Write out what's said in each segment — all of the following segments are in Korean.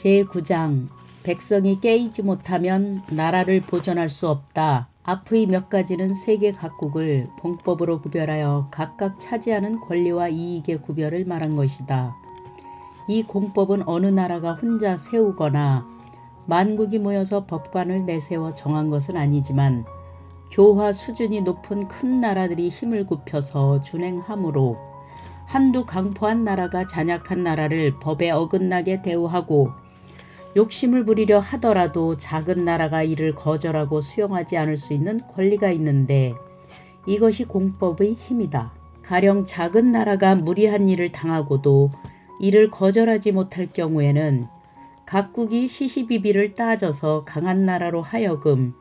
제9장 백성이 깨이지 못하면 나라를 보존할 수 없다. 앞의 몇 가지는 세계 각국을 공법으로 구별하여 각각 차지하는 권리와 이익의 구별을 말한 것이다. 이 공법은 어느 나라가 혼자 세우거나 만국이 모여서 법관을 내세워 정한 것은 아니지만 교화 수준이 높은 큰 나라들이 힘을 굽혀서 준행하므로 한두 강포한 나라가 잔약한 나라를 법에 어긋나게 대우하고 욕심을 부리려 하더라도 작은 나라가 이를 거절하고 수용하지 않을 수 있는 권리가 있는데 이것이 공법의 힘이다. 가령 작은 나라가 무리한 일을 당하고도 이를 거절하지 못할 경우에는 각국이 시시비비를 따져서 강한 나라로 하여금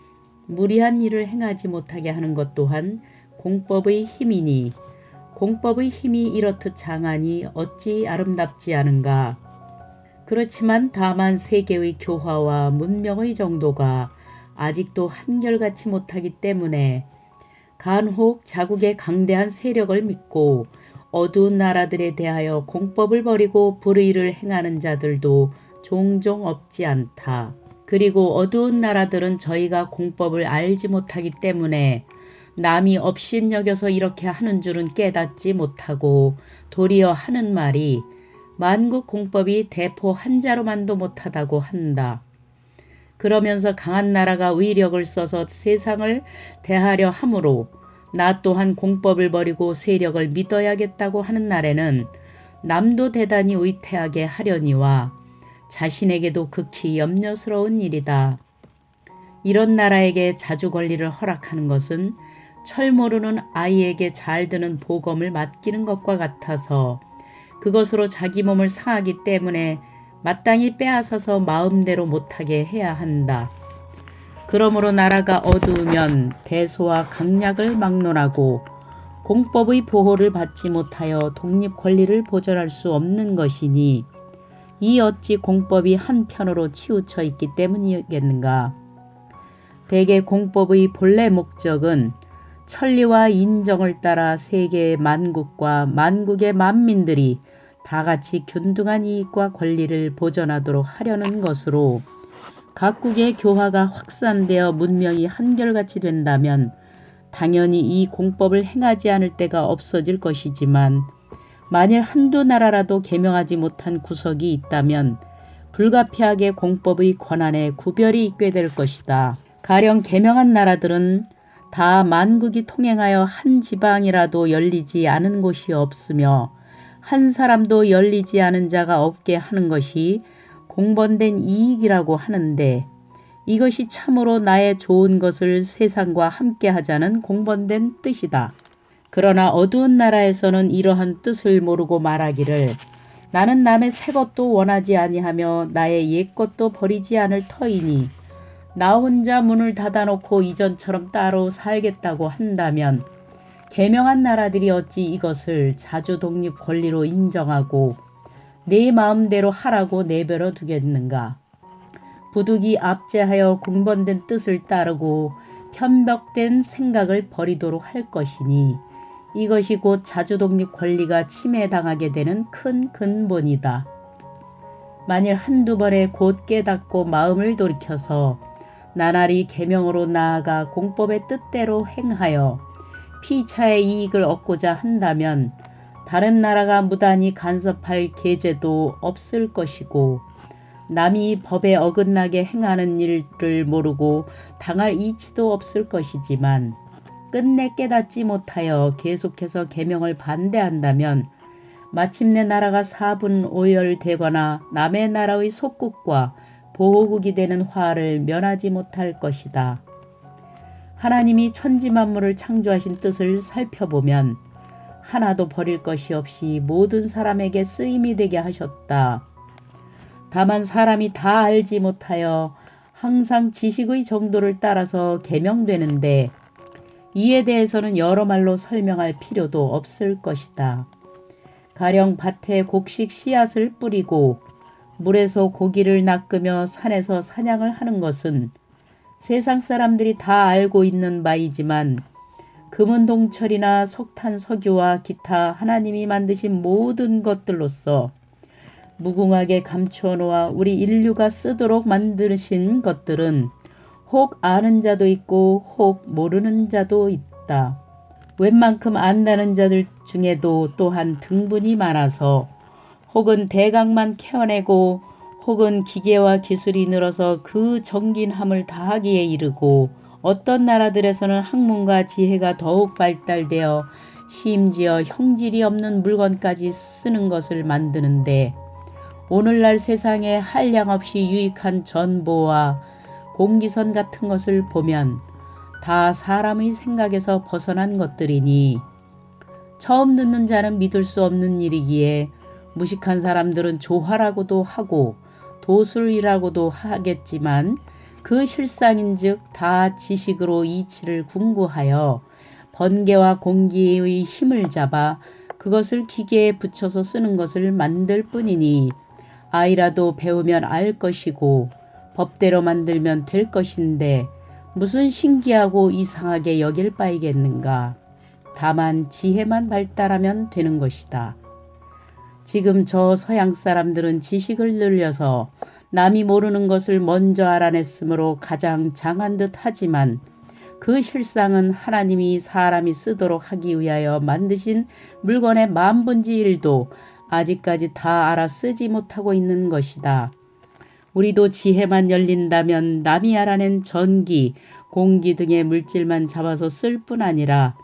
무리한 일을 행하지 못하게 하는 것 또한 공법의 힘이니 공법의 힘이 이렇듯 장하니 어찌 아름답지 않은가. 그렇지만 다만 세계의 교화와 문명의 정도가 아직도 한결같이 못하기 때문에 간혹 자국의 강대한 세력을 믿고 어두운 나라들에 대하여 공법을 버리고 불의를 행하는 자들도 종종 없지 않다. 그리고 어두운 나라들은 저희가 공법을 알지 못하기 때문에 남이 업신여겨서 이렇게 하는 줄은 깨닫지 못하고 도리어 하는 말이 만국 공법이 대포 한자로만도 못하다고 한다. 그러면서 강한 나라가 위력을 써서 세상을 대하려 함으로 나 또한 공법을 버리고 세력을 믿어야겠다고 하는 날에는 남도 대단히 위태하게 하려니와 자신에게도 극히 염려스러운 일이다. 이런 나라에게 자주 권리를 허락하는 것은 철 모르는 아이에게 잘 드는 보검을 맡기는 것과 같아서 그것으로 자기 몸을 상하기 때문에 마땅히 빼앗아서 마음대로 못하게 해야 한다. 그러므로 나라가 어두우면 대소와 강약을 막론하고 공법의 보호를 받지 못하여 독립 권리를 보존할 수 없는 것이니 이 어찌 공법이 한편으로 치우쳐 있기 때문이겠는가. 대개 공법의 본래 목적은 천리와 인정을 따라 세계의 만국과 만국의 만민들이 다 같이 균등한 이익과 권리를 보존하도록 하려는 것으로 각국의 교화가 확산되어 문명이 한결같이 된다면 당연히 이 공법을 행하지 않을 때가 없어질 것이지만 만일 한두 나라라도 개명하지 못한 구석이 있다면 불가피하게 공법의 권한에 구별이 있게 될 것이다. 가령 개명한 나라들은 다 만국이 통행하여 한 지방이라도 열리지 않은 곳이 없으며 한 사람도 열리지 않은 자가 없게 하는 것이 공번된 이익이라고 하는데 이것이 참으로 나의 좋은 것을 세상과 함께 하자는 공번된 뜻이다. 그러나 어두운 나라에서는 이러한 뜻을 모르고 말하기를 나는 남의 새 것도 원하지 아니하며 나의 옛 것도 버리지 않을 터이니 나 혼자 문을 닫아놓고 이전처럼 따로 살겠다고 한다면 개명한 나라들이 어찌 이것을 자주 독립 권리로 인정하고 내 마음대로 하라고 내버려 두겠는가. 부득이 압제하여 공번된 뜻을 따르고 편벽된 생각을 버리도록 할 것이니 이것이 곧 자주독립 권리가 침해당하게 되는 큰 근본이다. 만일 한두 번에 곧 깨닫고 마음을 돌이켜서 나날이 계명으로 나아가 공법의 뜻대로 행하여 피차의 이익을 얻고자 한다면 다른 나라가 무단히 간섭할 계제도 없을 것이고 남이 법에 어긋나게 행하는 일을 모르고 당할 이치도 없을 것이지만 끝내 깨닫지 못하여 계속해서 계명을 반대한다면 마침내 나라가 사분 오열되거나 남의 나라의 속국과 보호국이 되는 화를 면하지 못할 것이다. 하나님이 천지 만물을 창조하신 뜻을 살펴보면 하나도 버릴 것이 없이 모든 사람에게 쓰임이 되게 하셨다. 다만 사람이 다 알지 못하여 항상 지식의 정도를 따라서 계명되는데 이에 대해서는 여러 말로 설명할 필요도 없을 것이다. 가령 밭에 곡식 씨앗을 뿌리고 물에서 고기를 낚으며 산에서 사냥을 하는 것은 세상 사람들이 다 알고 있는 바이지만 금은 동철이나 석탄 석유와 기타 하나님이 만드신 모든 것들로서 무궁하게 감추어 놓아 우리 인류가 쓰도록 만드신 것들은 혹 아는 자도 있고 혹 모르는 자도 있다. 웬만큼 안다는 자들 중에도 또한 등분이 많아서 혹은 대강만 캐어내고 혹은 기계와 기술이 늘어서 그 정긴함을 다하기에 이르고 어떤 나라들에서는 학문과 지혜가 더욱 발달되어 심지어 형질이 없는 물건까지 쓰는 것을 만드는데 오늘날 세상에 한량 없이 유익한 전보와 공기선 같은 것을 보면 다 사람의 생각에서 벗어난 것들이니 처음 듣는 자는 믿을 수 없는 일이기에 무식한 사람들은 조화라고도 하고 도술이라고도 하겠지만 그 실상인즉 다 지식으로 이치를 궁구하여 번개와 공기의 힘을 잡아 그것을 기계에 붙여서 쓰는 것을 만들 뿐이니 아이라도 배우면 알 것이고 법대로 만들면 될 것인데 무슨 신기하고 이상하게 여길 바이겠는가. 다만 지혜만 발달하면 되는 것이다. 지금 저 서양 사람들은 지식을 늘려서 남이 모르는 것을 먼저 알아냈으므로 가장 장한 듯 하지만 그 실상은 하나님이 사람이 쓰도록 하기 위하여 만드신 물건의 만분지 일도 아직까지 다 알아 쓰지 못하고 있는 것이다. 우리도 지혜만 열린다면 남이 알아낸 전기, 공기 등의 물질만 잡아서 쓸 뿐 아니라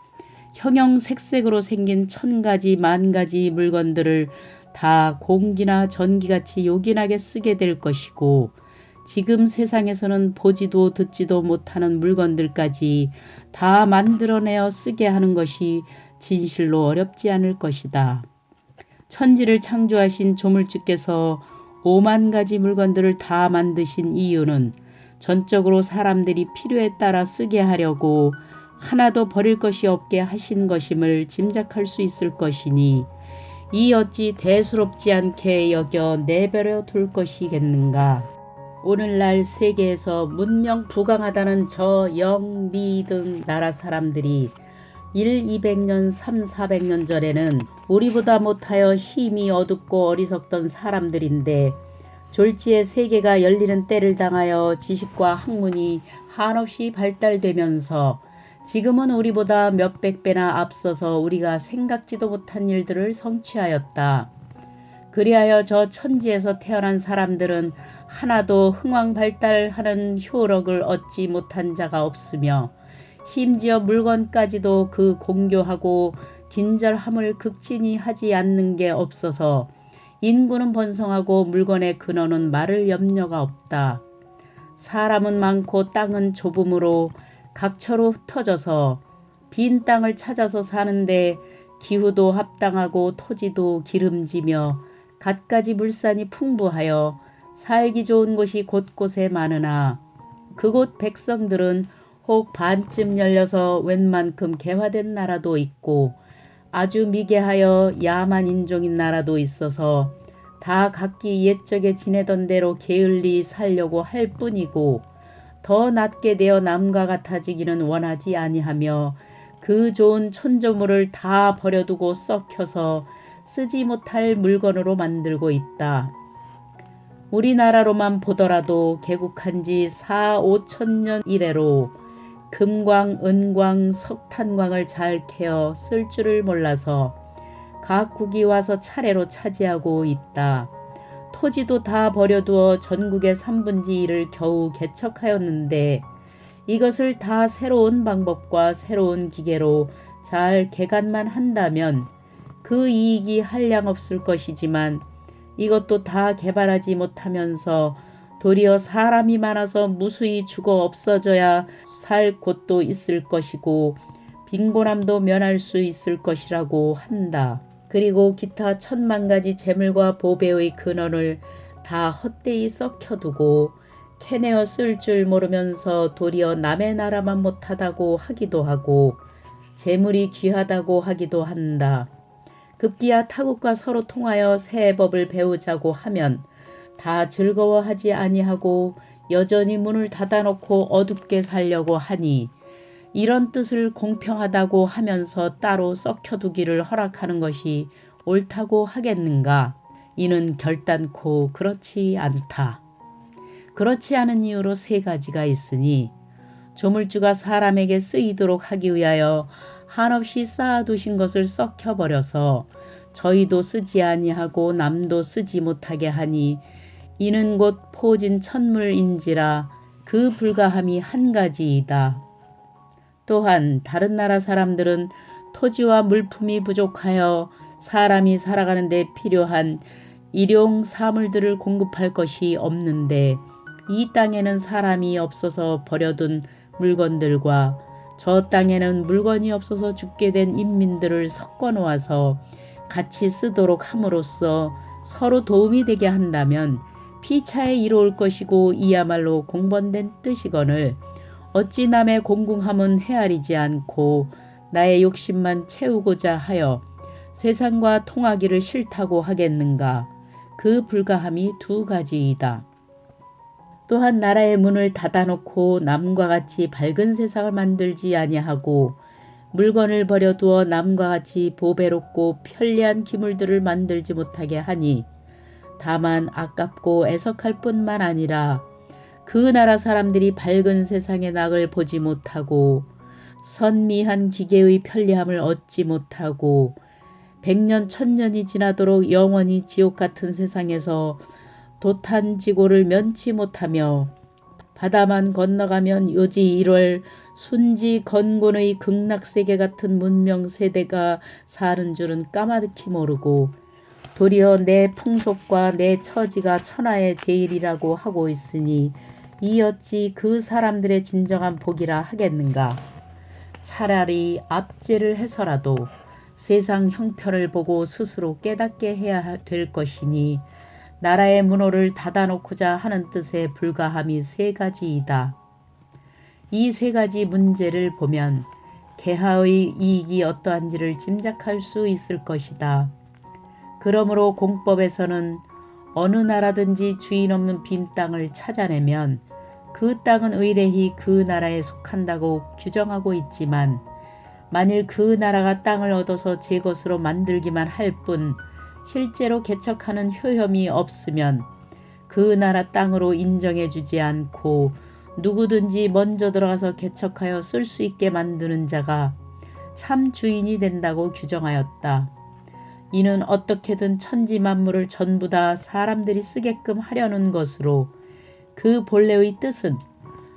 형형색색으로 생긴 천 가지 만 가지 물건들을 다 공기나 전기같이 요긴하게 쓰게 될 것이고 지금 세상에서는 보지도 듣지도 못하는 물건들까지 다 만들어내어 쓰게 하는 것이 진실로 어렵지 않을 것이다. 천지를 창조하신 조물주께서 오만 가지 물건들을 다 만드신 이유는 전적으로 사람들이 필요에 따라 쓰게 하려고 하나도 버릴 것이 없게 하신 것임을 짐작할 수 있을 것이니 이 어찌 대수롭지 않게 여겨 내버려 둘 것이겠는가. 오늘날 세계에서 문명 부강하다는 저 영미 등 나라 사람들이 1, 200년, 3, 400년 전에는 우리보다 못하여 힘이 어둡고 어리석던 사람들인데 졸지의 세계가 열리는 때를 당하여 지식과 학문이 한없이 발달되면서 지금은 우리보다 몇백 배나 앞서서 우리가 생각지도 못한 일들을 성취하였다. 그리하여 저 천지에서 태어난 사람들은 하나도 흥왕 발달하는 효력을 얻지 못한 자가 없으며 심지어 물건까지도 그 공교하고 긴절함을 극진히 하지 않는 게 없어서 인구는 번성하고 물건의 근원은 말을 염려가 없다. 사람은 많고 땅은 좁음으로 각처로 흩어져서 빈 땅을 찾아서 사는데 기후도 합당하고 토지도 기름지며 갖가지 물산이 풍부하여 살기 좋은 곳이 곳곳에 많으나 그곳 백성들은 혹 반쯤 열려서 웬만큼 개화된 나라도 있고 아주 미개하여 야만 인종인 나라도 있어서 다 각기 옛적에 지내던 대로 게을리 살려고 할 뿐이고 더 낮게 되어 남과 같아지기는 원하지 아니하며 그 좋은 천조물을 다 버려두고 썩혀서 쓰지 못할 물건으로 만들고 있다. 우리나라로만 보더라도 개국한 지 4, 5천 년 이래로 금광, 은광, 석탄광을 잘 캐어 쓸 줄을 몰라서 각 국이 와서 차례로 차지하고 있다. 토지도 다 버려두어 전국의 3분지 1을 겨우 개척하였는데 이것을 다 새로운 방법과 새로운 기계로 잘 개간만 한다면 그 이익이 한량 없을 것이지만 이것도 다 개발하지 못하면서 도리어 사람이 많아서 무수히 죽어 없어져야 살 곳도 있을 것이고 빈곤함도 면할 수 있을 것이라고 한다. 그리고 기타 천만 가지 재물과 보배의 근원을 다 헛되이 썩혀두고 캐내어 쓸 줄 모르면서 도리어 남의 나라만 못하다고 하기도 하고 재물이 귀하다고 하기도 한다. 급기야 타국과 서로 통하여 새 법을 배우자고 하면 다 즐거워하지 아니하고 여전히 문을 닫아놓고 어둡게 살려고 하니 이런 뜻을 공평하다고 하면서 따로 썩혀두기를 허락하는 것이 옳다고 하겠는가? 이는 결단코 그렇지 않다. 그렇지 않은 이유로 세 가지가 있으니 조물주가 사람에게 쓰이도록 하기 위하여 한없이 쌓아두신 것을 썩혀버려서 저희도 쓰지 아니하고 남도 쓰지 못하게 하니 이는 곧 포진 천물인지라 그 불가함이 한 가지이다. 또한 다른 나라 사람들은 토지와 물품이 부족하여 사람이 살아가는 데 필요한 일용 사물들을 공급할 것이 없는데 이 땅에는 사람이 없어서 버려둔 물건들과 저 땅에는 물건이 없어서 죽게 된 인민들을 섞어 놓아서 같이 쓰도록 함으로써 서로 도움이 되게 한다면 피차에 이로울 것이고 이야말로 공번된 뜻이거늘 어찌 남의 공궁함은 헤아리지 않고 나의 욕심만 채우고자 하여 세상과 통하기를 싫다고 하겠는가 그 불가함이 두 가지이다. 또한 나라의 문을 닫아놓고 남과 같이 밝은 세상을 만들지 아니하고 물건을 버려두어 남과 같이 보배롭고 편리한 기물들을 만들지 못하게 하니 다만 아깝고 애석할 뿐만 아니라 그 나라 사람들이 밝은 세상의 낙을 보지 못하고 선미한 기계의 편리함을 얻지 못하고 백년 천년이 지나도록 영원히 지옥 같은 세상에서 도탄 지고를 면치 못하며 바다만 건너가면 요지 1월 순지 건곤의 극락세계 같은 문명 세대가 사는 줄은 까마득히 모르고 도리어 내 풍속과 내 처지가 천하의 제일이라고 하고 있으니 이 어찌 그 사람들의 진정한 복이라 하겠는가. 차라리 압제를 해서라도 세상 형편을 보고 스스로 깨닫게 해야 될 것이니 나라의 문호를 닫아놓고자 하는 뜻의 불가함이 세 가지이다. 이 세 가지 문제를 보면 개하의 이익이 어떠한지를 짐작할 수 있을 것이다. 그러므로 공법에서는 어느 나라든지 주인 없는 빈 땅을 찾아내면 그 땅은 의례히 그 나라에 속한다고 규정하고 있지만 만일 그 나라가 땅을 얻어서 제 것으로 만들기만 할 뿐 실제로 개척하는 효험이 없으면 그 나라 땅으로 인정해 주지 않고 누구든지 먼저 들어가서 개척하여 쓸 수 있게 만드는 자가 참 주인이 된다고 규정하였다. 이는 어떻게든 천지 만물을 전부 다 사람들이 쓰게끔 하려는 것으로 그 본래의 뜻은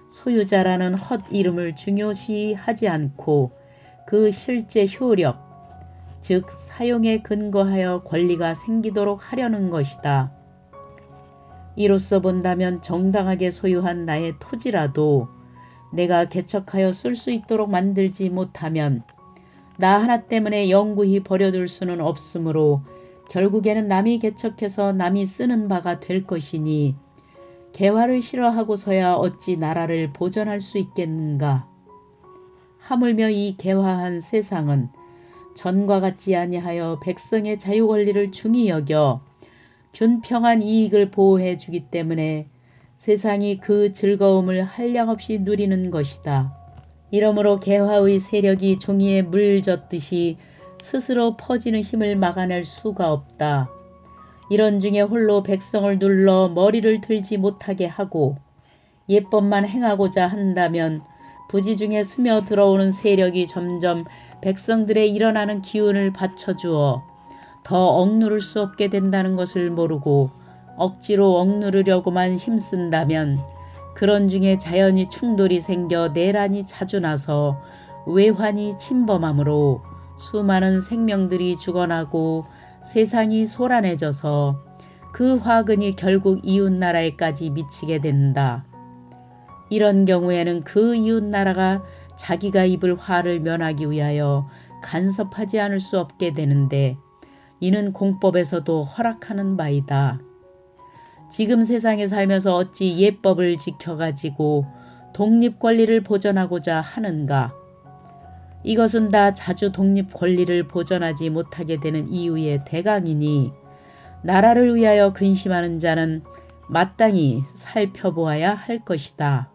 소유자라는 헛 이름을 중요시 하지 않고 그 실제 효력, 즉 사용에 근거하여 권리가 생기도록 하려는 것이다. 이로써 본다면 정당하게 소유한 나의 토지라도 내가 개척하여 쓸 수 있도록 만들지 못하면 나 하나 때문에 영구히 버려둘 수는 없으므로 결국에는 남이 개척해서 남이 쓰는 바가 될 것이니 개화를 싫어하고서야 어찌 나라를 보전할 수 있겠는가. 하물며 이 개화한 세상은 전과 같지 아니하여 백성의 자유 권리를 중히 여겨 균평한 이익을 보호해 주기 때문에 세상이 그 즐거움을 한량없이 누리는 것이다. 이러므로 개화의 세력이 종이에 물 젖듯이 스스로 퍼지는 힘을 막아낼 수가 없다. 이런 중에 홀로 백성을 눌러 머리를 들지 못하게 하고 예법만 행하고자 한다면 부지 중에 스며 들어오는 세력이 점점 백성들의 일어나는 기운을 받쳐주어 더 억누를 수 없게 된다는 것을 모르고 억지로 억누르려고만 힘쓴다면 그런 중에 자연히 충돌이 생겨 내란이 자주 나서 외환이 침범함으로 수많은 생명들이 죽어나고 세상이 소란해져서 그 화근이 결국 이웃 나라에까지 미치게 된다. 이런 경우에는 그 이웃 나라가 자기가 입을 화를 면하기 위하여 간섭하지 않을 수 없게 되는데 이는 공법에서도 허락하는 바이다. 지금 세상에 살면서 어찌 예법을 지켜가지고 독립 권리를 보전하고자 하는가? 이것은 다 자주 독립 권리를 보전하지 못하게 되는 이유의 대강이니 나라를 위하여 근심하는 자는 마땅히 살펴보아야 할 것이다.